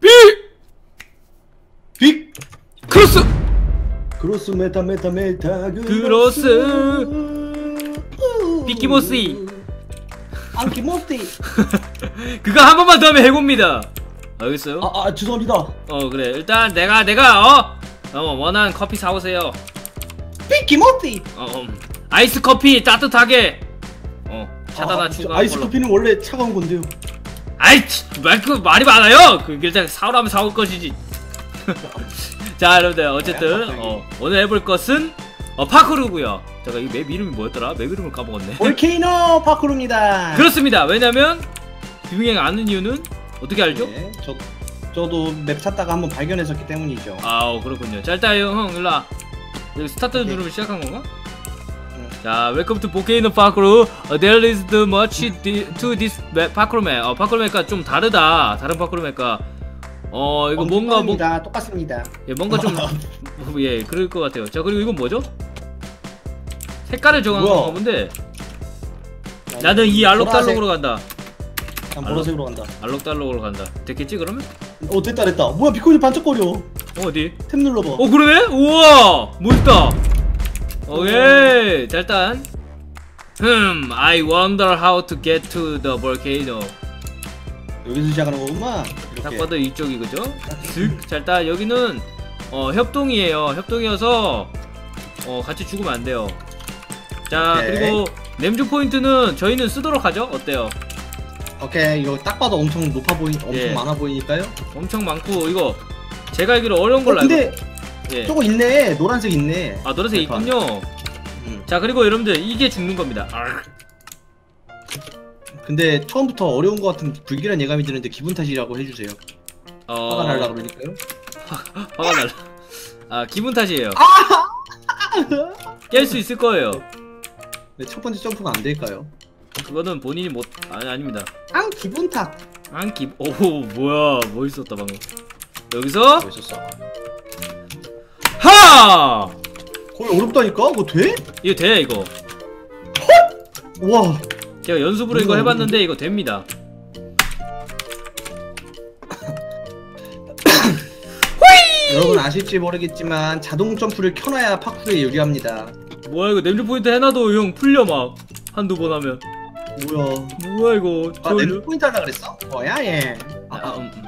비 빅! 크로스! 크로스 메타 메타 메타 크로스. 비키모스이. 안키모스이. 그거 한 번만 더 하면 해봅니다. 알겠어요? 아, 아 죄송합니다. 어 그래. 일단 내가 내가 어, 어 원하는 커피 사오세요. 비키모스이. 어, 음. 아이스 커피 따뜻하게. 어 차다나 아, 저 추가 아이스 커피는 원래 차가운 건데요 아이 치, 말, 그 말이 많아요. 그 일단 사오라면 사올 것이지. 자 여러분들 어쨌든 갑자기. 어, 오늘 해볼 것은 어 파크루고요. 제가 이 맵 이름이 뭐였더라? 맵 이름을 까먹었네. 볼케이노 파크루입니다. 그렇습니다. 왜냐면 비빙행 아는 이유는 어떻게 알죠? 네, 저 저도 맵 찾다가 한번 발견했었기 때문이죠. 아우 그렇군요. 자 일단 형 일로와. 여기 스타트. 누르면 시작한 건가? 응. 자 웰컴 투 보케이노 파크루 There is the much to this map, 파크루 맵 어, 파크루 맵과 좀 다르다. 다른 파크루 맵과 어 이거 뭔가 뭐, 다. 똑같습니다. 예, 뭔가 좀 예 그럴 것 같아요. 자 그리고 이건 뭐죠? 색깔을 정하는 뭐야? 건가 본데 나는 이 알록달록으로 간다. 난 보라색으로 간다. 알록달록으로 간다. 됐겠지 그러면? 어 됐다 됐다. 뭐야 비코인이 반짝거려. 어, 어디? 탭 눌러봐. 어 그러네? 우와! 멋있다 오케이 자 일단 흠 I wonder how to get to the volcano 여기서 시작하는 거구만 딱 봐도 이쪽이 그죠? 슥. 자 일단 여기는 어 협동이에요 협동이어서 어 같이 죽으면 안 돼요 자 오케이. 그리고 냄주 포인트는 저희는 쓰도록 하죠 어때요? 오케이 이거 딱 봐도 엄청 높아 보이 엄청 예. 많아 보이니까요 엄청 많고 이거 제가 알기로 어려운 어, 걸로 알고 근데 예. 저거 있네. 노란색 있네. 아 노란색 있군요. 음. 자 그리고 여러분들 이게 죽는 겁니다. 아, 근데 처음부터 어려운 것 같은 불길한 예감이 드는데 기분 탓이라고 해주세요. 어... 화가 날라 그러니까요. 화 가 날라. 아 기분 탓이에요. 깰 수 있을 거예요. 왜첫 번째 점프가 안 될까요? 그거는 본인이 못 아니 아닙니다. 앙 기분 탓. 안 기 오 뭐야. 멋있었다 방금. 여기서? 멋있었어 하 거의 어렵다니까? 그거 돼? 이거 돼 이거. 와. 제가 연습으로 이거 해봤는데 이거. 됩니다. 여러분 아실지 모르겠지만 자동 점프를 켜놔야 파쿠르에 유리합니다. 뭐야 이거 냄새 포인트 해놔도 형 풀려 막. 한두 번 하면. 뭐야? 뭐야 이거. 아 저- 램프 포인트 하려 그랬어? 뭐야 얘? 아, 아, 음, 음.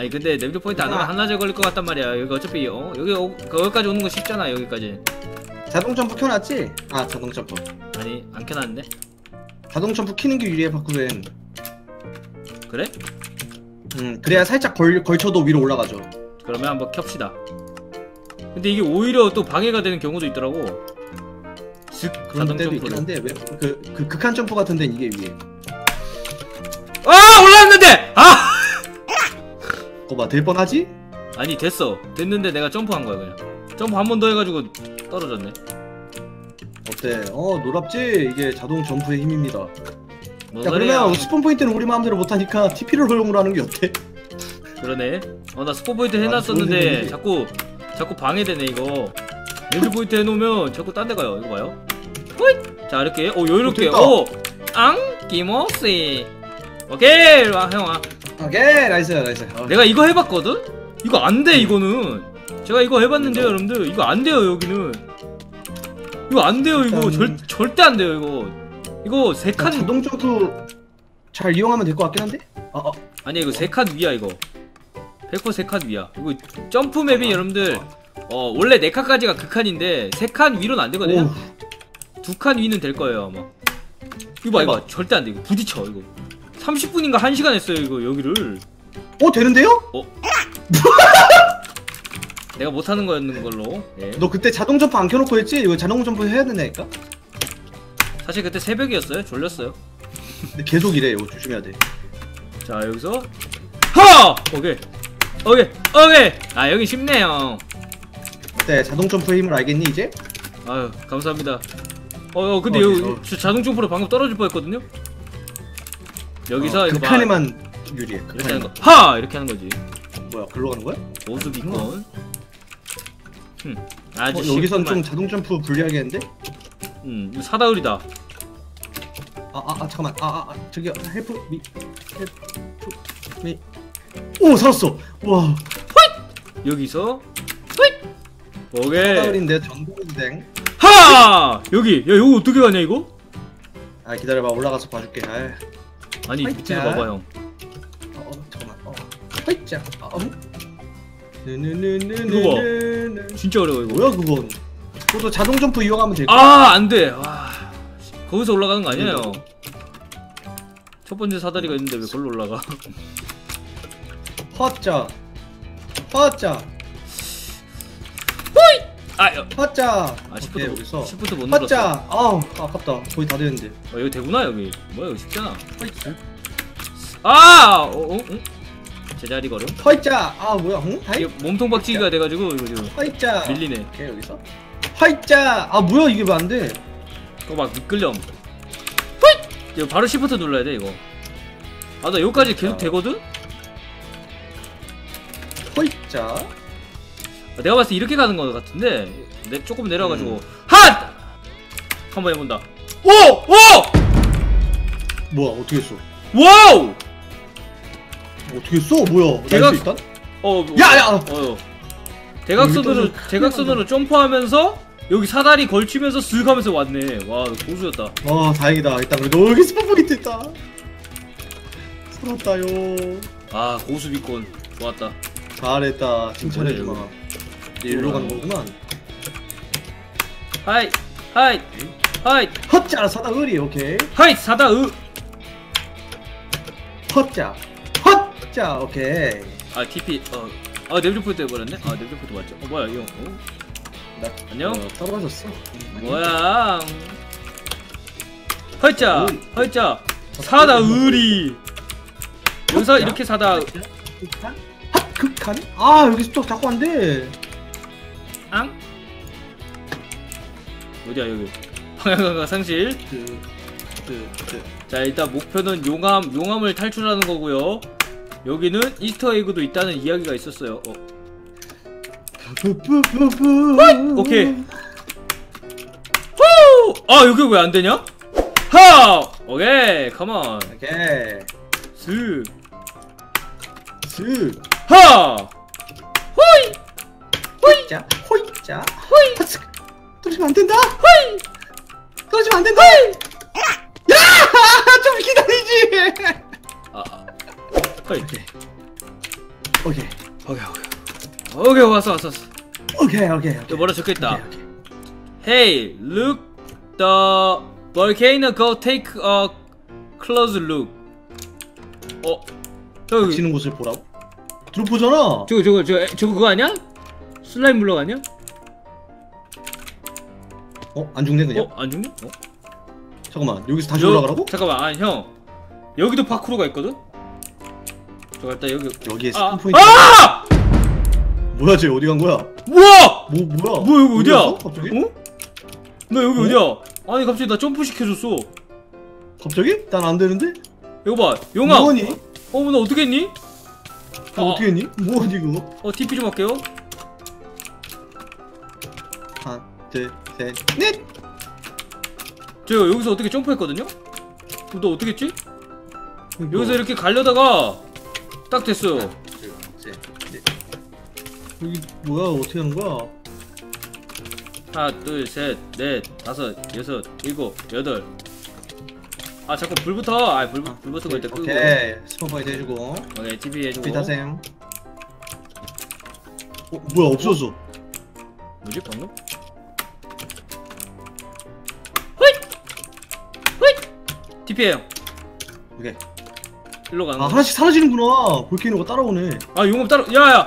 아니 근데 냄새 포인트 안 하면 아. 한나절 걸릴 것 같단 말이야. 여기 어차피 어 여기 어, 거기까지 오는 거 쉽잖아 여기까지. 자동 점프 켜놨지? 아 자동 점프. 아니 안 켜놨는데 자동 점프 키는 게 유리해 파쿠르엔 그래? 음 그래야 살짝 걸, 걸쳐도 위로 올라가죠. 그러면 한번 켭시다. 근데 이게 오히려 또 방해가 되는 경우도 있더라고. 슥 그런 자동 때도 있긴 점프로. 한데 왜 그 그 극한 점프 같은 데는 이게 위에. 아 올라왔는데! 아 거봐 될 뻔하지? 아니 됐어. 됐는데 내가 점프한 거야 그냥. 점프 한 번 더 해가지고 떨어졌네. 어때? 어 놀랍지? 이게 자동 점프의 힘입니다. 뭔 야 소리야? 그러면 스폰 포인트는 우리 마음대로 못하니까 TP를 활용을 하는 게 어때? 그러네. 어 나 스포 포인트 아, 해놨었는데 좋은 자꾸 자꾸 방해되네 이거. 렌즈 포인트 해놓으면 자꾸 딴 데 가요. 이거 봐요. 호잇! 자 이렇게. 오 요렇게. 됐다. 오앙! 기모시 오케이! 와 형아 오케이 나이스 나이스. 어, 내가 이거 해봤거든? 이거 안 돼 이거는. 제가 이거 해봤는데요 여러분들. 이거 안 돼요 여기는. 이거 안 돼요 이거. 일단- 절, 절대 안 돼요 이거. 이거 세 일단 칸 자동 점프 잘 이용하면 될 것 같긴 한데? 아, 아. 아니 이거 세칸 위야 이거. 100%세 칸 위야. 이거 점프 맵이 여러분들 어 원래 네 칸까지가 극한인데 세 칸 위로는 안 되거든요? 오, 두칸 위는 될 거예요 아마. 이거 봐 이거 봐. 절대 안 돼 이거. 부딪혀 이거 30분인가 1시간 했어요 이거 여기를. 어 되는데요? 내가 못하는 거였는 걸로. 예. 너 그때 자동 점프 안 켜놓고 했지? 이거 자동 점프 해야 된다니까? 사실 그때 새벽이었어요. 졸렸어요. 근데 계속 이래 이거 조심해야 돼. 자 여기서. 하 오케이. 오케이. 오케이. 아 여기 쉽네요. 어때 자동 점프의 힘을 알겠니 이제? 아유 감사합니다. 어, 어 근데 어, 여기 어. 저 자동 점프로 방금 떨어질 뻔했거든요 여기서 어, 이거 봐. 극한에만 유리해 이렇게 하는 극한에만. 거 하! 이렇게 하는 거지. 뭐야 글로 가는 거야? 보수기권 흠. 어, 아주 여기선 좀 쉽구만. 자동 점프 불리하겠는데? 음 이거 사다우리다. 아 아 아 잠깐만. 아 아 아, 저기 헬프 미 헬프 미 오 살았어. 와. 여기서 호잇 오케이. 사다울인데 전동댕. 하! 여기 야 이거 어떻게 가냐 이거? 아 기다려봐. 올라가서 봐줄게. 아, 아니 화이트. 밑에서 봐봐 형 어, 어 잠깐만. 어. 화이자. 아, 어. 이거 느느느느느느. 진짜 어려워 이거 뭐야 그건? 그것도 자동 점프 이용하면 될 거야. 아 안 돼 와 거기서 올라가는 거 아니야 형. 첫 번째 사다리가 있는데 왜 걸로 올라가 허자. 허자. 아, 여- 허자. 아 오케이, 시프트 여기서. 시프트 못 눌렀어 허자. 아우 아깝다. 거의 다 되는데. 어, 여기 되구나 여기 뭐야 이거 쉽잖아 아 어, 어, 어? 제자리 걸음 허자. 아 뭐야? 응? 하이. 이게 몸통 박치기가 돼가지고 이거 지금 허자. 밀리네 오케이 여기서. 허자. 아 뭐야 이게 왜 안 돼? 그거 막 미끌렴 호잇! 이거 바로 시프트 눌러야 돼 이거 아나 여기까지 계속 아. 되거든? 허자. 아, 내가 봤을 때 이렇게 가는 거 같은데 내, 조금 내려가지고 음. 핫! 한번 해본다 오! 오! 뭐야 어떻게 했어? 와우! 어떻게 했어? 뭐야? 대각- 있다? 어, 야, 야! 어, 어. 대각선으로. 대각선으로 점프하면서 여기 사다리 걸치면서 쓱 하면서 왔네. 와, 고수였다. 아 다행이다. 일단 그래도 여기 스폰 포인트 있다. 살았다요. 아, 고수 비콘 좋았다. 잘했다. 칭찬해주마. 일로 가는 거구만. 하이, 하이, 하이, 헛자 사다 의리 오케이. 하이 사다 으. 헛자. 헛자 오케이. 아, TP. 어. 아, 네브리 포인트 해버렸네. 아, 네브리 포인트 맞죠? 어, 뭐야 이거? 어? 나 안녕. 어, 떨어졌어. 뭐야? 헐자. 헐자. 사다 의리. 여기서 이렇게 사다. 극한? 핫 극한? 아 여기서 또 자꾸 안 돼. 앙? 어디야 여기? 방향감각 상실. 그, 그, 그. 자 일단 목표는 용암 용암을 탈출하는 거고요. 여기는 이스터 에그도 있다는 이야기가 있었어요. 어. 오케이. 후! 아 여기 왜 안 되냐? 하! 오케이, 컴온. 오케이. 스. 슥. 하! 호이! 호이자 호이자 호이 떨어지면 안 된다 호이 떨어지면 안 된다 야좀 기다리지 아, 아. 호이. 오케이 오케이, 오케이 오케이. 오케이, 왔어, 왔어, 왔어. 오케이 오케이 여기 뭐라 적혀있다. 오케이, 오케이. Hey, look the volcano go take a close look. 어, 저기 지는 곳을 보라고 드로프잖아 저거 저거 저거 저거 그거 아니야? 슬라임 블럭 아니야? 어안 죽네 그냥 어, 안 죽네? 어? 잠깐만 여기서 다시 여- 올라가라고 잠깐만, 아니 형 여기도 파쿠르가 있거든? 저거 일단 여기 여기에 아, 포인트 아! 뭐야 쟤 어디 간 거야 우와! 뭐 뭐야 뭐야 여기 어디야? 갑자기 어? 나 여기 어? 어디야? 아니 갑자기 나 점프 시켜줬어. 갑자기 난 안 되는데 이거 봐, 용암. 뭐니 어, 나 어떻게 했니? 어, 어떻게 했니 뭐니 그거 어, TP 좀 할게요. 하나 둘셋넷 제가 여기서 어떻게 점프했거든요? 그럼 너 어떻게 했지? 여기서 이렇게 가려다가 딱 됐어요. 여기 뭐야 어떻게 하는 거야 하나, 둘, 셋, 넷, 다섯, 여섯, 일곱, 여덟. 아 자꾸 불 붙어. 아 불, 불 붙은 거 일단 끄고. 오케이 스폰 포인트 해주고 오케이 TP 해주고. 비타셈 어 뭐야 없어졌어 뭐지 방금? TP해요. 오케이 일로 가는 아 거. 하나씩 사라지는구나 볼케이노가 따라오네 아 용암 따라. 야야.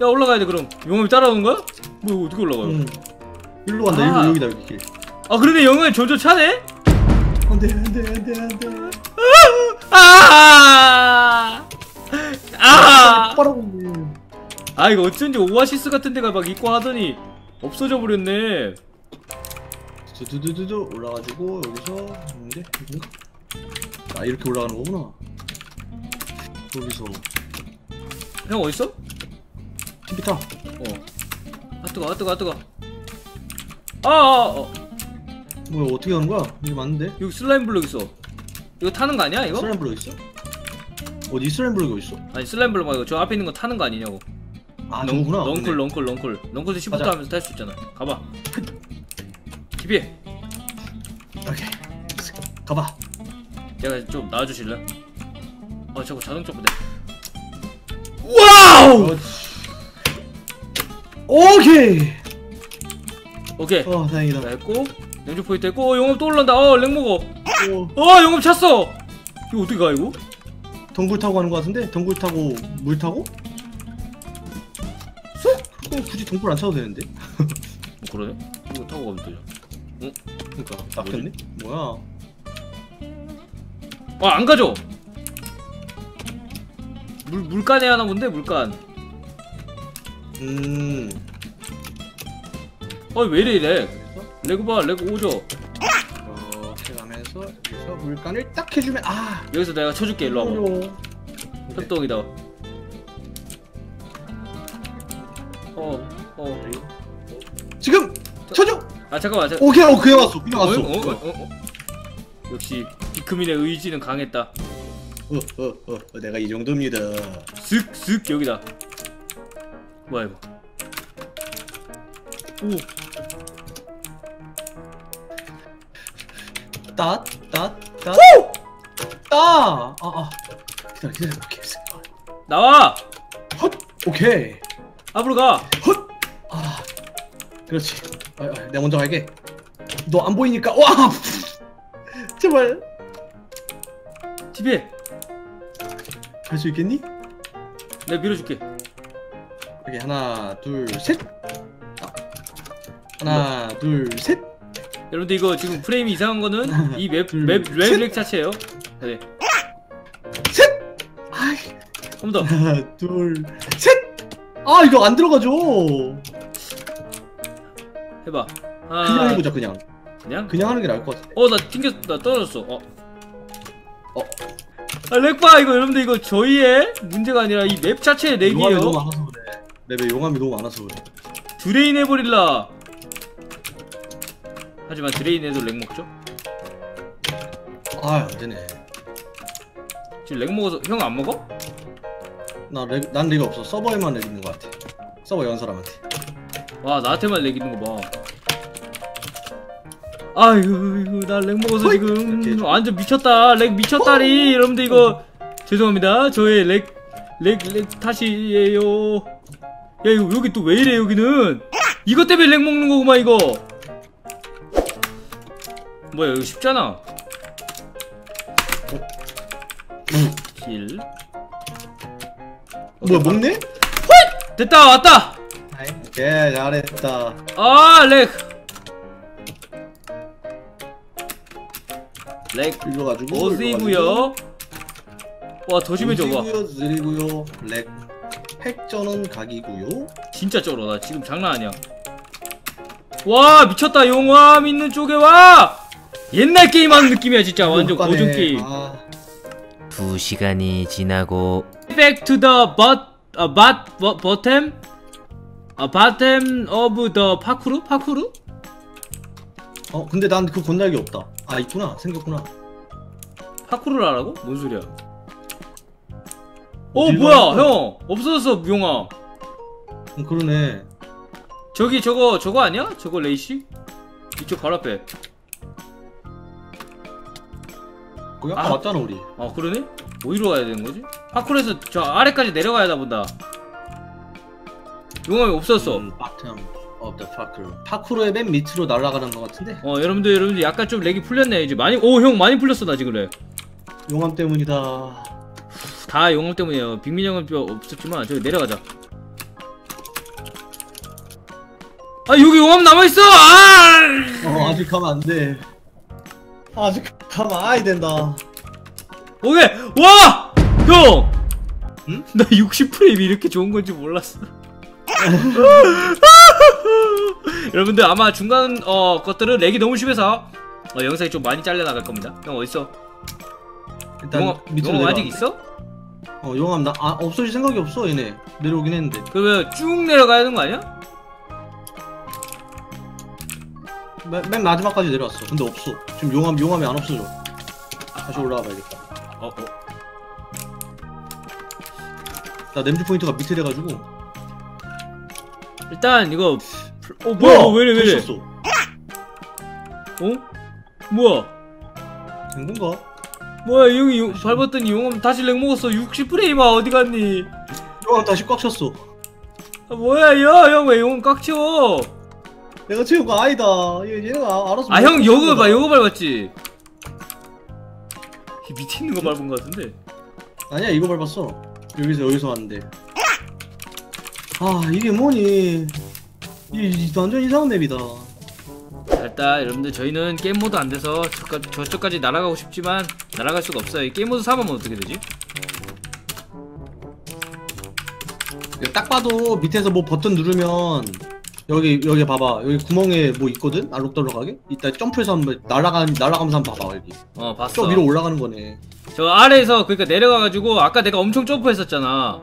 야 올라가야 돼 그럼. 용암이 따라오는 거야? 뭐 이거 어떻게 올라가요? 응 일로 간다 아. 일로 여기다 여기 길아 그러네 영암이 점점 차네. 안돼 안돼 안돼 안돼 아! 아! 빠라고 아 이거 어쩐지 오아시스 같은 데가 막 있고 하더니 없어져 버렸네. 두두두두두 올라가지고 여기서 있는데 이건가? 아 이렇게 올라가는 거구나 여기서 형 어딨어? TP 타 어. 아 뜨거, 아 뜨거, 아 뜨거. 아, 아, 어. 뭐야 어떻게 하는 거야? 이게 맞는데? 여기 슬라임 블럭 있어. 이거 타는 거 아니야 이거? 슬라임 블록 있어? 어디 스램블루가 있어? 아니 슬램블 말고 저 앞에 있는 거 타는 거 아니냐고 아 넌- 저거구나. 넝쿨 근데. 넝쿨 넝쿨 넝쿨도 시프트. 하면서 탈 수 있잖아 가봐 TP 오케이. 가봐. 제가 좀 나와주실래? 아 자꾸 자동차 부대 와우! 그렇지. 오케이. 오케이 어 다행이다. 자 했고 냉주 포인트 했고 어 영업 또 올라온다 어 렉 먹어 오, 어 영업 찼어 이거 어떻게 가 이거? 덩굴 타고 가는 거 같은데? 덩굴 타고 물 타고? 쏙? 그럼 굳이 덩굴 안 타도 되는데? 어, 그러네 이거 타고 가면 되죠 그러니까 낚였네? 뭐야? 아안 가죠? 물 물간에 하나 본데 물간 음. 어왜 이래 이래 레그 봐 레그 오죠 이렇게 가면서 여기서 물간을 딱 해주면 아 여기서 내가 쳐줄게 일로 와봐 어려워. 협동이다 아 잠깐만 잠깐 오케이 어 그냥 왔어 어, 왔어. 어, 어, 어, 어. 역시 비크민의 의지는 강했다 어, 어, 어, 어, 내가 이 정도입니다. 슥슥 여기다 뭐야 이거 오 따, 따, 따, 따. 아, 아. 기다려, 기다려. 오케이. 나와 헛, 오케이. 앞으로 가 헛. 아, 그렇지. 아, 아, 내가 먼저 갈게. 너 안 보이니까. 와. 제발. 집에 갈 수 있겠니? 내가 밀어줄게 여기 하나, 둘, 셋. 아. 하나, 둘, 셋. 여러분들 이거 지금 프레임이 이상한 거는 이 맵 둘, 맵 셋. 웹렉 자체예요 네. 셋. 아이. 한번더 하나, 둘, 셋. 아, 이거 안 들어가죠. 해봐 그냥 하나 해보자, 그냥. 그냥? 그냥 하는 게 나을 것 같아. 어나 튕겼 나 떨어졌어 어. 어. 아 렉봐 이거 여러분들 이거 저희의 문제가 아니라 이 맵 자체의 용암이 너무 렉이에요 많아서 그래. 맵에 용암이 너무 많아서 그래. 드레인 해버릴라 하지만 드레인에도 렉 먹죠? 아, 안 되네. 지금 렉 먹어서 형 안 먹어? 나 렉, 난 렉이 없어. 서버에만 렉 있는 것 같아. 서버 연 사람한테. 와 나한테만 렉 있는 거 봐. 아이고 나 렉 먹어서! 지금. 완전 미쳤다. 렉 미쳤다리. 여러분들 이거 죄송합니다. 저의 렉 렉 렉 탓이에요. 야 이거 여기 또 왜 이래 여기는? 이것 때문에 렉 먹는 거구만 이거. 뭐야 이거 쉽잖아. 킬. 뭐야, 먹네? 됐다 왔다. 오케이, 잘했다. 아렉 렉 일러가지고. 어디구요 와더 심해져 봐 느리구요. 렉. 핵전은 각이구요. 진짜 쩔어 나 지금 장난 아니야 와 미쳤다 용암 있는 쪽에 와 옛날 게임 하는 느낌이야 진짜 완전. 고전 게임 아, 두 시간이 지나고 Back to the but uh, but bo- bottom 아 bottom of the 파쿠르 파쿠르 어, 근데 난 그 건날개 없다. 아, 있구나. 생겼구나. 파쿠르라라고 뭔 소리야 어 뭐야 거야? 형 없어졌어 용암 음, 그러네. 저기 저거 저거 아니야 저거 레이시 이쪽 바로 앞에 거기 아까 아. 왔잖아, 우리. 아 그러네 어디로 가야 되는 거지 파쿠르에서 저 아래까지 내려가야 하나 본다 용암이 없었어 음, of the parkour. 파쿠르의 맨 밑으로 날아가는 것 같은데? 어 여러분들 여러분들 약간 좀 렉이 풀렸네 이제 많이 오 형 많이 풀렸어 나 지금 렉. 용암 때문이다. 다 용암 때문이에요 빅민 형은 뼈 없었지만 저기 내려가자 아 여기 용암 남아 있어 아 어, 아직 가면 안 돼. 아직 가면 아야 된다. 오케이 와! 형! 응? 나 60프레임이 이렇게 좋은 건지 몰랐어 여러분들 아마 중간 어 것들은 렉이 너무 심해서 어, 영상이 좀 많이 잘려 나갈 겁니다 형 어딨어? 일단 용암, 밑으로 용암. 아직 있어? 어, 용암 나 아, 없어질 생각이 없어, 얘네. 내려오긴 했는데. 그러면 쭉 내려가야 되는 거 아니야? 맨, 맨 마지막까지 내려왔어. 근데 없어. 지금 용암 용암이 안 없어져. 다시 올라와 봐야겠다. 어, 어. 나 냄새 포인트가 밑에 돼가지고. 일단 이거 어 뭐야 어, 왜래 왜래 어 어? 뭐야 된 건가? 뭐야 이 형이 용- 밟았더니 용암 다시 렉 먹었어 60프레임아 어디 갔니 어 다시 꽉 찼어. 아, 뭐야 야형왜 용암 꽉 채워 내가 채운 거 아니다. 얘 얘가 알아서. 아 형 요거. 봐 요거 밟았지 이 밑에 있는 거 밟은 거 같은데 아니야 이거 밟았어. 여기서 여기서 왔는데. 아 이게 뭐니? 이, 이 완전 이상한 맵이다. 자, 일단 여러분들. 저희는 게임 모드 안 돼서 저까, 저쪽까지 날아가고 싶지만 날아갈 수가 없어요. 이 게임 모드 사면 어떻게 되지? 이거 딱 봐도 밑에서 뭐 버튼 누르면 여기 여기 봐봐. 여기 구멍에 뭐 있거든? 알록달록하게? 이따 점프해서 한번 날아가 날아가면서 한번 봐봐 여기. 어 봤어. 저 위로 올라가는 거네. 저 아래에서 그러니까 내려가가지고 아까 내가 엄청 점프했었잖아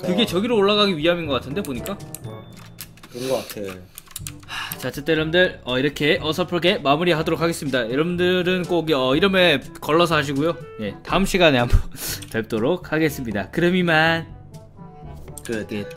그게 저기로 올라가기 위함인 것 같은데 보니까? 그런 거 같아. 자 어쨌든 여러분들 어, 이렇게 어설프게 마무리하도록 하겠습니다. 여러분들은 꼭 어, 이름에 걸러서 하시고요. 예 다음 시간에 한번 뵙도록 하겠습니다. 그럼 이만. 끝끝